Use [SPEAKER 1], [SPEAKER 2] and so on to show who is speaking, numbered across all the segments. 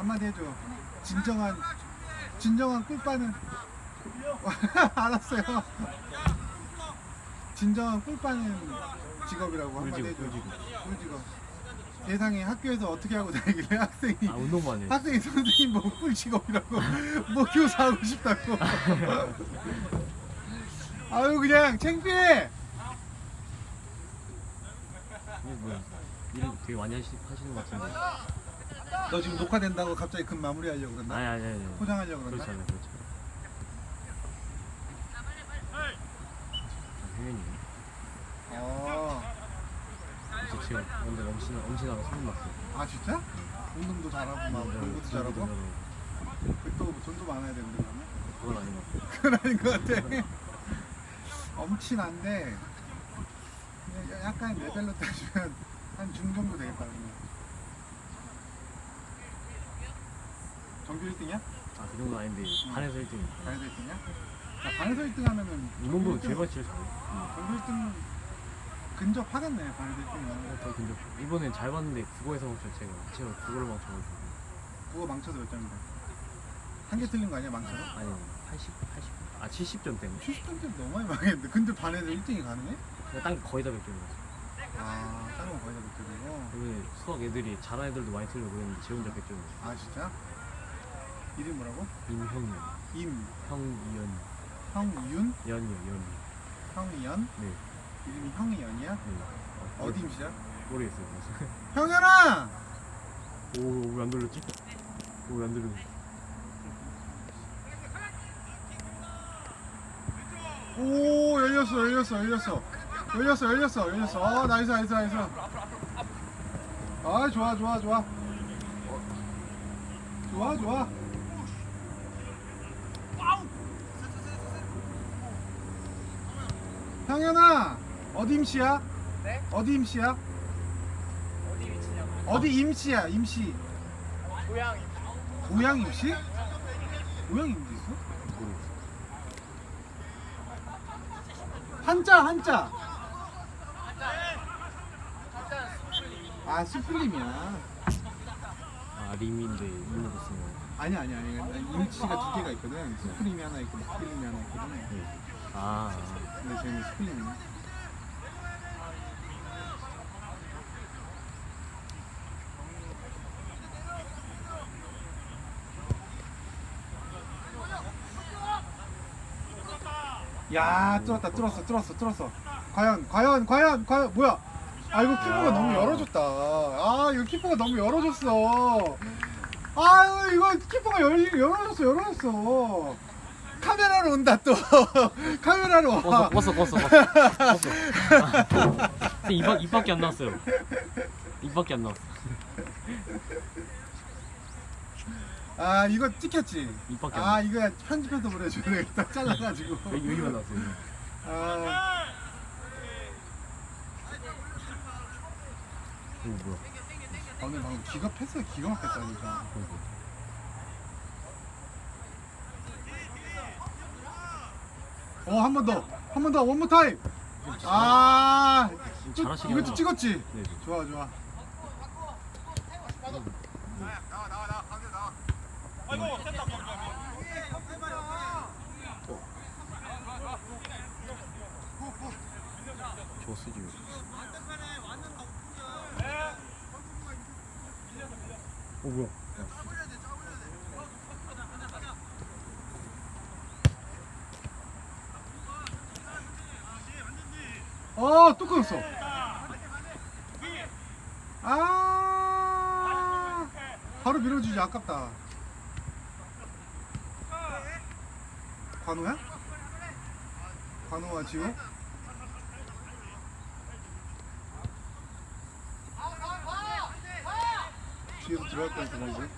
[SPEAKER 1] 한마디 해줘. 진정한 진정한 꿀빠는 알았어요. 진정한 꿀빠는 직업이라고 한마디 해줘.
[SPEAKER 2] 꿀직업,
[SPEAKER 1] 꿀직업. 세상에 학교에서 어떻게 하고 다니길래 학생이
[SPEAKER 2] 아 운동만 해.
[SPEAKER 1] 학생이 선생님 뭐 꿀직업이라고 뭐 교사하고 싶다고. 아유 그냥 창피해.
[SPEAKER 2] 이게 뭐야? 일 되게 많이 하시, 하시는 것 같은데.
[SPEAKER 1] 너 지금 녹화된다고 갑자기 급 마무리하려고 그랬나?
[SPEAKER 2] 아니 아니 아니.
[SPEAKER 1] 포장하려고
[SPEAKER 2] 그렇지
[SPEAKER 1] 그랬나?
[SPEAKER 2] 않아요. 그렇지 않아요. 혜연이.
[SPEAKER 1] 어.
[SPEAKER 2] 이제 지금 근데 엄친아 엄친아가 소문 났어.
[SPEAKER 1] 아 진짜? 운동도 잘하고 막 공부도 잘하고 또 돈도 많아야 되는데 그러면?
[SPEAKER 2] 그건 아닌 것 같아.
[SPEAKER 1] 그건 아닌 것 같아 엄친한데 그냥 약간 레벨로 따지면 한 중 정도 되겠다 그러면 정규 1등이야?
[SPEAKER 2] 아 그 정도는 아닌데 반에서 1등.
[SPEAKER 1] 반에서 1등이야? 야, 반에서 1등 하면은
[SPEAKER 2] 운동부
[SPEAKER 1] 정규
[SPEAKER 2] 제발
[SPEAKER 1] 1등
[SPEAKER 2] 제일 잘해. 응.
[SPEAKER 1] 정규 1등 근접하겠네 반에서 1등이면
[SPEAKER 2] 어, 저 근데 이번엔 잘 봤는데 국어에서 멈춰 제가 제가 국어를 멈춰가지고
[SPEAKER 1] 그거 망쳐서 몇 점인데? 한 개 틀린 거 아니야 망쳐서?
[SPEAKER 2] 아니 80 80 아 70점 때문에
[SPEAKER 1] 70점대 너무 많이 망했는데 근데 반에서 1등이 가능해?
[SPEAKER 2] 그냥 딴 거의 다 100점이 었어.
[SPEAKER 1] 아 다른 건 거의 다 못들고
[SPEAKER 2] 이번에 수학 애들이 잘하는 애들도 많이 틀리고 그랬는데 제 혼자 100점이 었어.
[SPEAKER 1] 아 진짜? 이름 뭐라고?
[SPEAKER 2] 임형윤,
[SPEAKER 1] 임,
[SPEAKER 2] 형이연,
[SPEAKER 1] 형윤,
[SPEAKER 2] 연이요 연이.
[SPEAKER 1] 형이연
[SPEAKER 2] 네.
[SPEAKER 1] 이름이 형이연이야?
[SPEAKER 2] 네.
[SPEAKER 1] 어디 임시야?
[SPEAKER 2] 모르겠어요.
[SPEAKER 1] 형연아!
[SPEAKER 2] 오 왜 안 돌렸지? 오 왜 안 돌렸지?
[SPEAKER 1] 오 열렸어 열렸어 열렸어 열렸어 열렸어 열렸어 아 나이스 나이스 나이스 아 좋아 좋아 좋아 좋아 좋아 형연아 어디 임시야?
[SPEAKER 3] 네?
[SPEAKER 1] 어디 임시야?
[SPEAKER 3] 어디 위치냐고?
[SPEAKER 1] 어디 임시야 임시
[SPEAKER 3] 고양이.
[SPEAKER 1] 고향 임시? 고향 임시 있어?
[SPEAKER 2] 모르겠어.
[SPEAKER 1] 한자 한자
[SPEAKER 3] 일단 스플리.
[SPEAKER 1] 아 스플림이야
[SPEAKER 2] 아 림인데 이름을 쓰면.
[SPEAKER 1] 아니 아니 아니 임치가 두 개가 있거든 스프림이 하나 있고 스플림이 하나 있거든
[SPEAKER 2] 네. 아. 아.
[SPEAKER 1] 근데 저희는 스플림이네 야 뚫었다 뚫었어 뚫었어 뚫었어 과연 과연 과연 과연 뭐야 아 이거 키퍼가
[SPEAKER 2] 야.
[SPEAKER 1] 너무 열어줬다 아 이거 키퍼가 너무 열어줬어 아유 이거 키퍼가 열, 열어줬어 열어줬어 카메라로 온다 또 카메라로 와
[SPEAKER 2] 껐어 껐어 껐어 껐어. 껐어. 아, 입밖 입밖에 안 나왔어요. 입밖에 안 나왔어.
[SPEAKER 1] 아 이거 찍혔지
[SPEAKER 2] 입밖에 안
[SPEAKER 1] 아
[SPEAKER 2] 나왔어.
[SPEAKER 1] 이거 편집해서 보내줘야 되겠다 잘라가지고
[SPEAKER 2] 여기 여기만 나왔어요. 여기.
[SPEAKER 1] 아
[SPEAKER 2] 이거 뭐야?
[SPEAKER 1] 오늘 방금 기가 패스 기가 막혔다 진짜
[SPEAKER 2] 이거.
[SPEAKER 1] 어 한 번 더 한 번 더 원모 타임 아 또
[SPEAKER 2] 잘하시긴
[SPEAKER 1] 이것도
[SPEAKER 2] 하다.
[SPEAKER 1] 찍었지
[SPEAKER 2] 네. 네.
[SPEAKER 1] 좋아 좋아
[SPEAKER 2] 조스지. 어 뭐야?
[SPEAKER 1] 어 또 끊었어 아 바로 밀어주지 아깝다 관호야? 관호와 지호? 뒤에서 들어갈 뻔했어 방금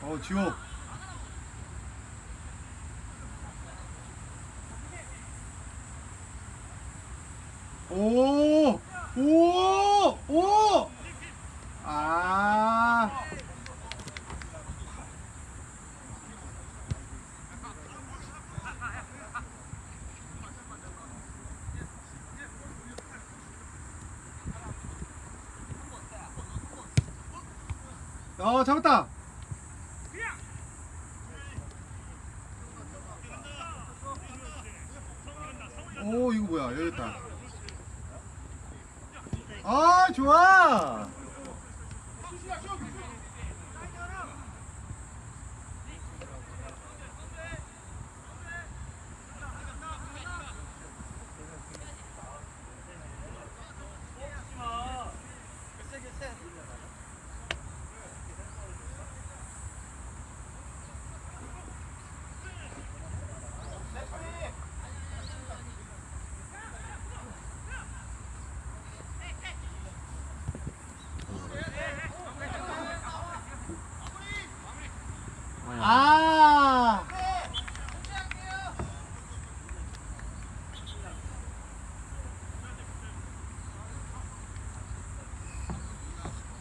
[SPEAKER 1] 어 지호 오! 오! 오! 아! 어 잡았다. 오 이거 뭐야 여기 있다. 아 좋아.
[SPEAKER 2] 아.
[SPEAKER 1] 아.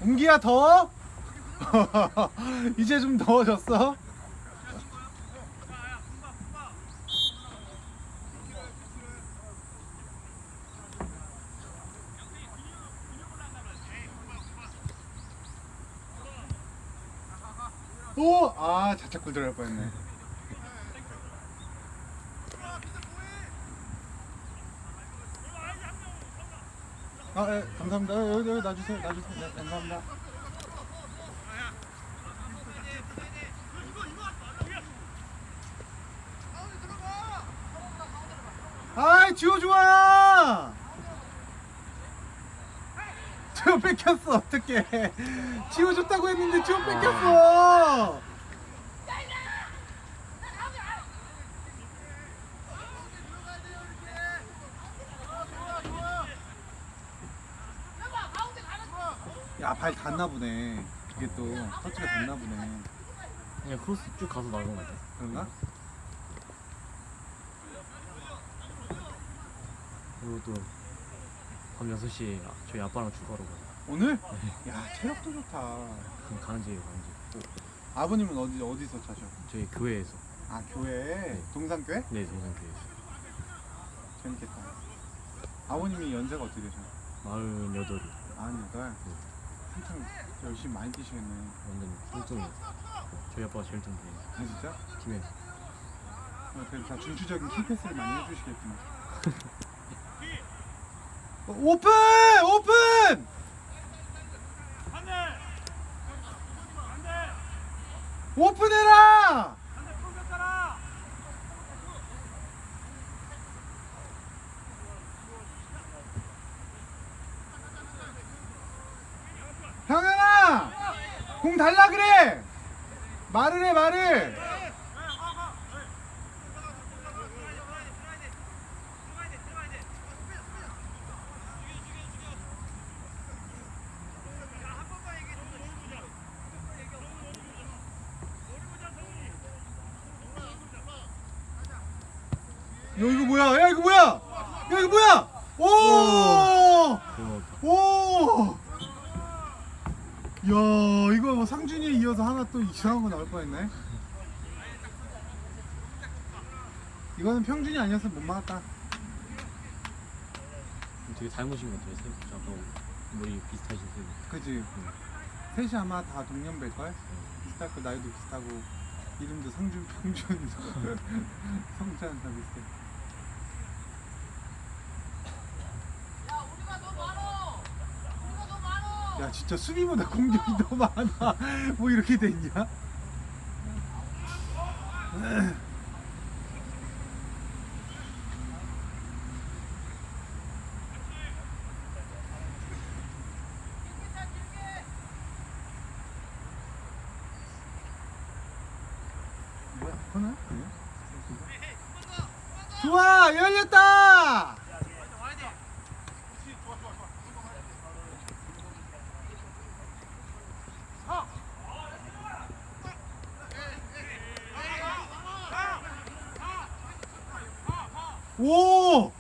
[SPEAKER 1] 웅기야 더워? 이제 좀 더워졌어? 오! 아, 자책골 들어갈 뻔했네. 아, 예, 감사합니다. 예, 여기, 여기 놔주세요. 놔주세요. 네, 감사합니다. 아이, 지호 좋아! 지호 뺏겼어, 어떡해. 지호 좋다고 했는데 지호 뺏겼어! 야, 발 닿나 보네. 이게 또 터치가 닿나 보네.
[SPEAKER 2] 그냥 크로스 쭉 가서 나간 거죠.
[SPEAKER 1] 그런가?
[SPEAKER 2] 그리고 또밤 6시에 저희 아빠랑 축구하러 가요.
[SPEAKER 1] 오늘? 야, 체력도 좋다.
[SPEAKER 2] 그럼 가는 집.
[SPEAKER 1] 아버님은 어디 어디서 차셔?
[SPEAKER 2] 저희 교회에서.
[SPEAKER 1] 아, 교회. 동산교회?
[SPEAKER 2] 네, 동산교회에서.
[SPEAKER 1] 재밌겠다. 아버님이 연세가 어떻게 되셔?
[SPEAKER 2] 48이
[SPEAKER 1] 아니, 여덟. 한참 열심히 많이 뛰시겠네.
[SPEAKER 2] 완전 뚱뚱이에요. 저희 아빠가 제일 뚱뚱해요.
[SPEAKER 1] 아, 진짜?
[SPEAKER 2] 팀에서.
[SPEAKER 1] 어, 그래서 다 중추적인 킥패스를 많이 해주시겠구나. 어, 오픈! 오픈! 오픈해라! 형현아! 공 달라 그래! 말을 해 말을! 야 이거 뭐야? 야 이거 뭐야? 야 이거 뭐야? 오!
[SPEAKER 2] 대박.
[SPEAKER 1] 오! 야 이거 뭐 상준이에 이어서 하나 또 이상한 거 나올 뻔했네. 이거는 평준이 아니었으면 못 막았다.
[SPEAKER 2] 되게 닮으신 것 같아요. 세- 저하고 머리 비슷하신 분.
[SPEAKER 1] 그지? 셋이 아마 다 동년배일 걸. 비슷할 거 나이도 비슷하고 이름도 상준, 평준, 성찬 다 비슷해. 야 진짜 수비보다 공격이 더 많아. 뭐 이렇게 돼 있냐? 뭐야? 하나? 좋아 열렸다. 오!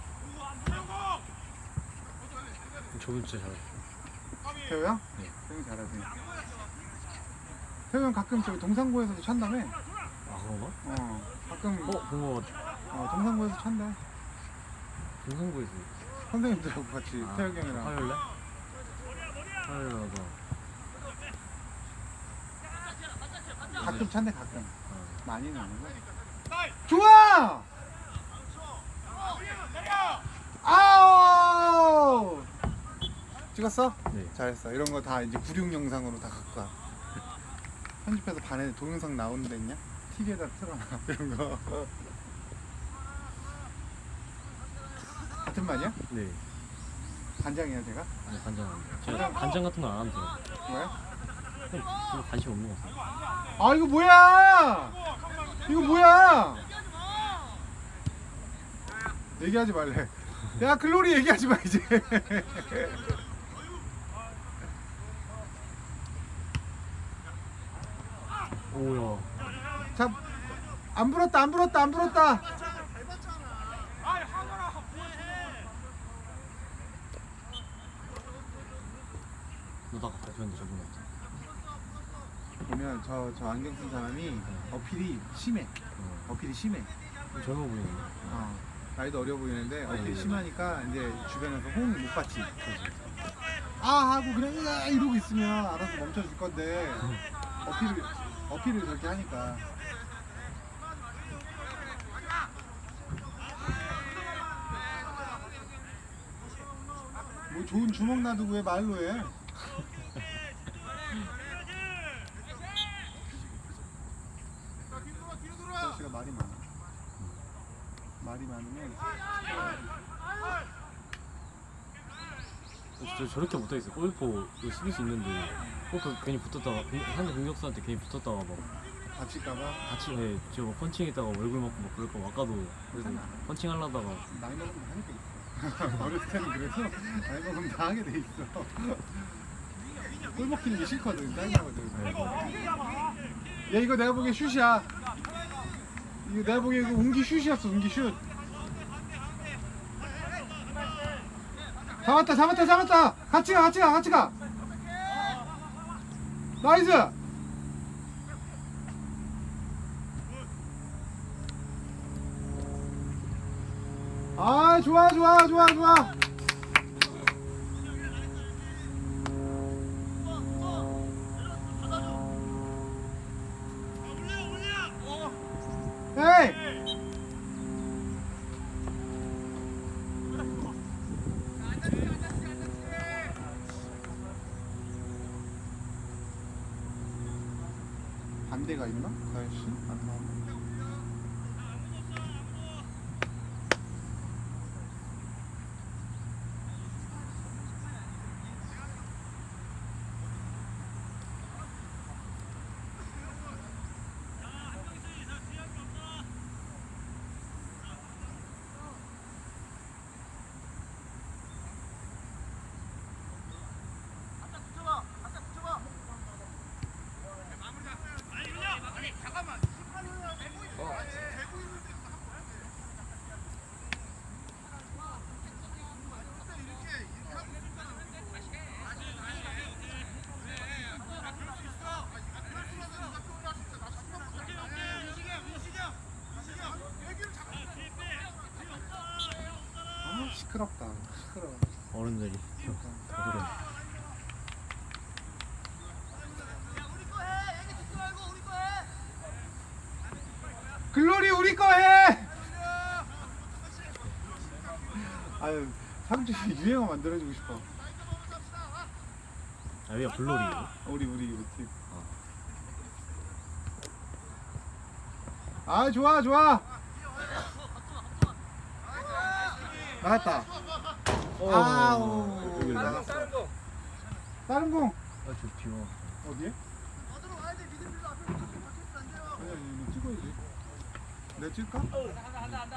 [SPEAKER 2] 저분 진짜 잘하죠.
[SPEAKER 1] 태호야?
[SPEAKER 2] 네.
[SPEAKER 1] 태호 잘하지. 태호 형 가끔 저기 동산고에서도 찬다며?
[SPEAKER 2] 아 그런가?
[SPEAKER 1] 어, 가끔
[SPEAKER 2] 어, 본거
[SPEAKER 1] 어, 동산고에서 찬대.
[SPEAKER 2] 동성부에서
[SPEAKER 1] 선생님들하고 같이
[SPEAKER 2] 아,
[SPEAKER 1] 태혁이 형이랑.
[SPEAKER 2] 화요일날? 화요일날 나
[SPEAKER 1] 가끔 찬대 가끔.
[SPEAKER 2] 어.
[SPEAKER 1] 많이는 아니고. 좋아! 아우! 찍었어?
[SPEAKER 2] 네.
[SPEAKER 1] 잘했어. 이런 거 다 이제 구룡 영상으로 다 갖고 와. 편집해서 반에 동영상 나오는 데 있냐? TV에다 틀어놔. 이런 거. 같은 말이야?
[SPEAKER 2] 네.
[SPEAKER 1] 반장이야 제가?
[SPEAKER 2] 아니 간장 안 돼요. 제가 간장 같은 거안 하면 돼요.
[SPEAKER 1] 뭐야?
[SPEAKER 2] 그냥 별로 관심 없는 것 같아요.
[SPEAKER 1] 아 이거 뭐야? 이거 뭐야? 얘기하지 말래. 야 글로리 얘기하지 마 이제.
[SPEAKER 2] 오야.
[SPEAKER 1] 자, 안 불었다, 안 불었다, 안 불었다.
[SPEAKER 2] 너다가 발표했는데 저분 없어.
[SPEAKER 1] 보면 저 저 안경 쓴 사람이 어필이 심해.
[SPEAKER 2] 어.
[SPEAKER 1] 어필이 심해.
[SPEAKER 2] 젊어 보이네.
[SPEAKER 1] 어, 나이도 어려 보이는데 어필이
[SPEAKER 2] 네.
[SPEAKER 1] 심하니까 이제 주변에서 호응을 못 받지. 아 하고 그냥 으아 이러고 있으면 알아서 멈춰줄 건데 어필을 어필을 저렇게 하니까. 뭐 좋은 주먹 놔두고 왜 말로 해? 아저씨가 말이 많아. 말이 많으면
[SPEAKER 2] 저 저렇게 못하 겠어요 골프 그 수비수 있는데 골프 괜히 붙었다가 공- 상대 공격수한테 괜히 붙었다가 막
[SPEAKER 1] 다칠까봐
[SPEAKER 2] 같이 예, 저막 펀칭했다가 얼굴 맞고 막 그럴 거 아까도 그래서
[SPEAKER 1] 괜찮아.
[SPEAKER 2] 펀칭 하려다가
[SPEAKER 1] 나이 먹으면 하니까 있 어. 어렸을 때는 그래도 나이 먹으면 다 하게 돼 있어. 꿀 먹히는 게 싫거든, 짜증나거든.
[SPEAKER 2] 네,
[SPEAKER 1] 야 이거 내가 보기엔 슛이야. 이거 내가 보기엔 이거 운기 슛이었어, 운기 슛. 잡았다, 잡았다, 잡았다. 같이 가, 같이 가, 같이 가. 나이스. 아 좋아 좋아 좋아 좋아 반대가 있나? 가야씨 안 나오네 아 시끄럽다 시끄러워
[SPEAKER 2] 어른들이 그래.
[SPEAKER 1] 글로리 우리 거 해! 아유 삼촌이 유행어 만들어주고 싶어
[SPEAKER 2] 아 여기가 블로리예요?
[SPEAKER 1] 우리 우리 우리 팀. 아 좋아 좋아. 나갔다. 아우.
[SPEAKER 2] 여기
[SPEAKER 1] 나갔어. 다른 공
[SPEAKER 2] 아 저 비워
[SPEAKER 1] 어디에? 아니야 이거 찍어야지. 내가 찍을까?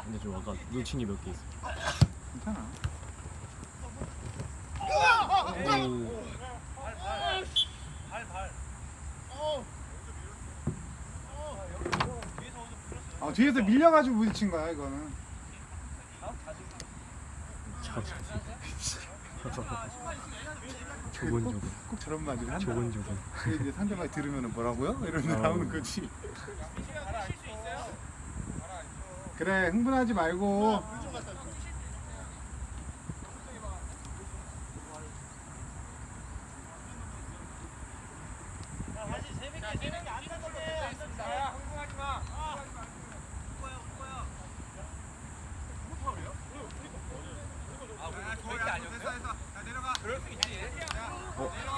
[SPEAKER 2] 근데 저 아까 놓친 게 몇 개 있어
[SPEAKER 1] 괜찮아.
[SPEAKER 2] 오
[SPEAKER 1] 아 뒤에서 밀려가지고 부딪힌 거야 이거는.
[SPEAKER 2] 자, 자. 조곤조곤
[SPEAKER 1] 꼭, 꼭 저런 말을 한다.
[SPEAKER 2] 조곤조곤
[SPEAKER 1] 그게 이제 상대방이 들으면 뭐라고요? 이러면
[SPEAKER 2] 아우.
[SPEAKER 1] 나오는 거지. 그래 흥분하지 말고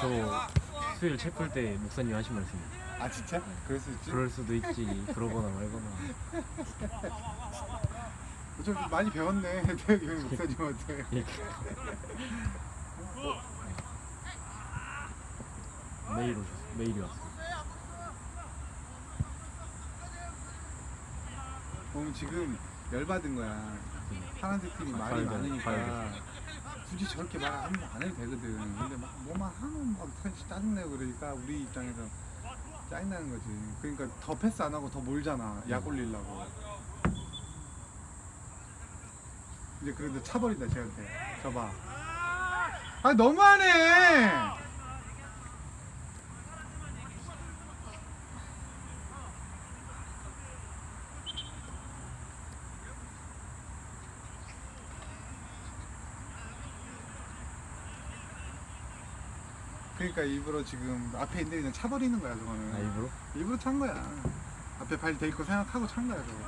[SPEAKER 2] 저 책풀때 목사님 하신 말씀.
[SPEAKER 1] 아 진짜? 그럴 수 있지.
[SPEAKER 2] 그럴 수도 있지. 그러거나 말거나.
[SPEAKER 1] 좀 많이 배웠네. 대학교 목사님한테.
[SPEAKER 2] 예. 메일 오셨어. 메일이 왔어.
[SPEAKER 1] 보면 지금 열받은 거야. 파란색 팀이 말이 많으니까. 굳이 저렇게 말 안 해도 되거든. 근데 막 뭐만 하면 막 짜증내고 그러니까 우리 입장에서 짜증나는 거지. 그러니까 더 패스 안 하고 더 몰잖아. 약 올리려고. 이제 그래도 차버린다 쟤한테. 저봐. 아 너무하네. 그러니까 일부러 지금 앞에 있는데 그냥 차버리는 거야 저거는.
[SPEAKER 2] 아 일부러?
[SPEAKER 1] 일부러 찬 거야. 앞에 발 대 있고 생각하고 찬 거야 저거.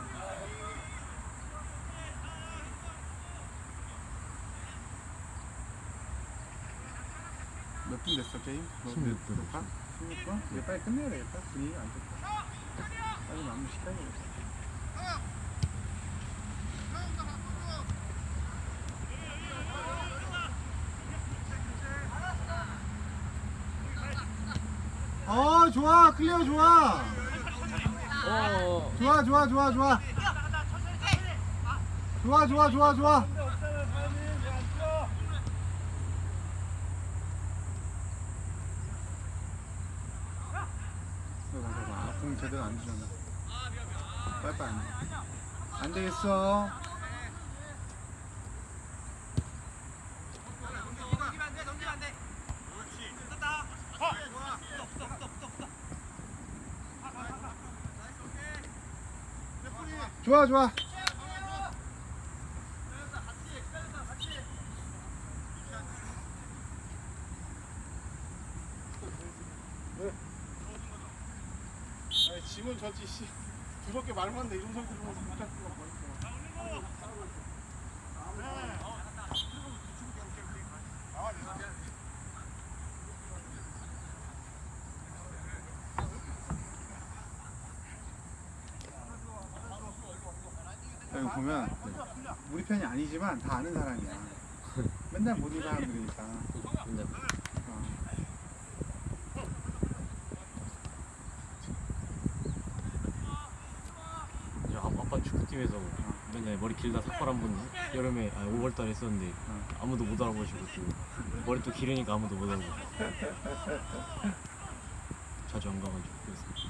[SPEAKER 1] 몇 분 됐어 게임? 뭐,
[SPEAKER 2] 16 분.
[SPEAKER 1] 몇 판? 16분? 이제 빨리 끝내야 되겠다. 분위기 안 좋다. 빨리 마무리 시켜야겠다. 어 좋아 클리어 좋아
[SPEAKER 2] 어.
[SPEAKER 1] 좋아 좋아 좋아 좋아 좋아 좋아 좋아 좋아 봐. 공 제대로 안 주잖아 빨리빨리 안 돼. 안 되겠어 좋아 좋아. 아니 짐은 저지 씨. 두렵게 말만 이런 소리 들으면서 못 잡는 거 보니까 여기 보면 우리 편이 아니지만 다 아는 사람이야 맨날 보는 사람들이니까
[SPEAKER 2] 근데
[SPEAKER 1] 어.
[SPEAKER 2] 이제 아- 아빠 축구팀에서 맨날 머리 길다 삭발 한번 여름에 아 5월 달에 했었는데
[SPEAKER 1] 어.
[SPEAKER 2] 아무도 못 알아보시고 또 머리 또 기르니까 아무도 못 알아보고 자주 안 가가지고 그래서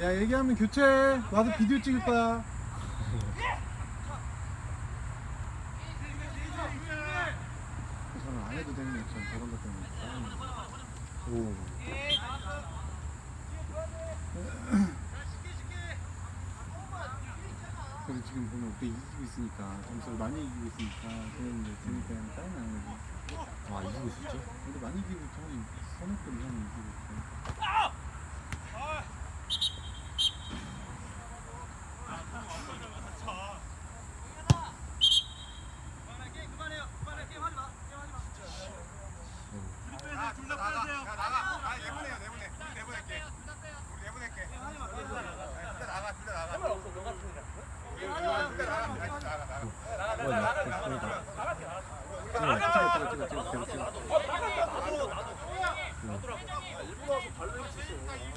[SPEAKER 1] 야 얘기하면 교체. 와서 비디오 찍을 거야. 저는 안 해도 되는 전 저런 것 때문에.
[SPEAKER 2] 오.
[SPEAKER 1] 그래도 지금 보면 롯데 이기고 있으니까 점수를 많이 이기고 있으니까 그런 이제 재밌게 그냥 짜증 나는 거지
[SPEAKER 2] 아 이기고 있었지?
[SPEAKER 1] 근데 많이 이기고 저는 서너 골 이상 이기고 있어